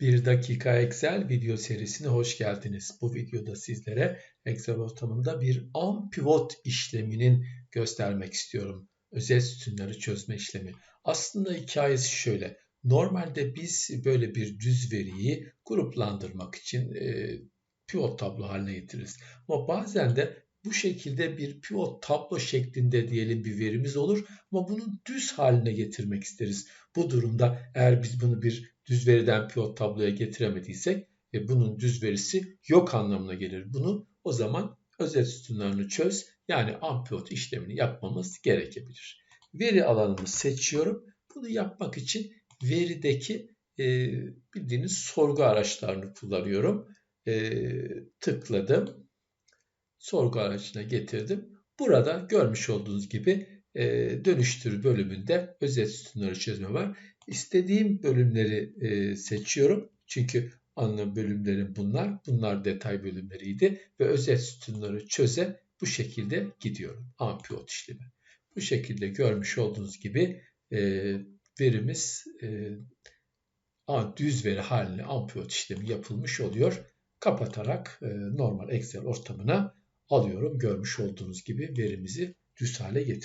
1 dakika Excel video serisine hoş geldiniz. Bu videoda sizlere Excel ortamında bir on pivot işleminin göstermek istiyorum. Özel sütunları çözme işlemi. Aslında hikayesi şöyle. Normalde biz böyle bir düz veriyi gruplandırmak için e, pivot tablo haline getiririz. Ama bazen de bu şekilde bir pivot tablo şeklinde diyelim bir verimiz olur ama bunu düz haline getirmek isteriz. Bu durumda eğer biz bunu bir düz veriden pivot tabloya getiremediysek e, bunun düz verisi yok anlamına gelir. Bunu o zaman özel sütunlarını çöz yani unpivot işlemini yapmamız gerekebilir. Veri alanımı seçiyorum. Bunu yapmak için verideki e, bildiğiniz sorgu araçlarını kullanıyorum. E, tıkladım sorgu aracına getirdim. Burada görmüş olduğunuz gibi e, dönüştür bölümünde özet sütunları çözme var. İstediğim bölümleri e, seçiyorum. Çünkü ana bölümlerim bunlar. Bunlar detay bölümleriydi. Ve özet sütunları çöze bu şekilde gidiyorum. Ampiyot işlemi. Bu şekilde görmüş olduğunuz gibi e, verimiz e, düz veri haline ampiyot işlemi yapılmış oluyor. Kapatarak e, normal Excel ortamına alıyorum. Görmüş olduğunuz gibi verimizi düz hale getirdim.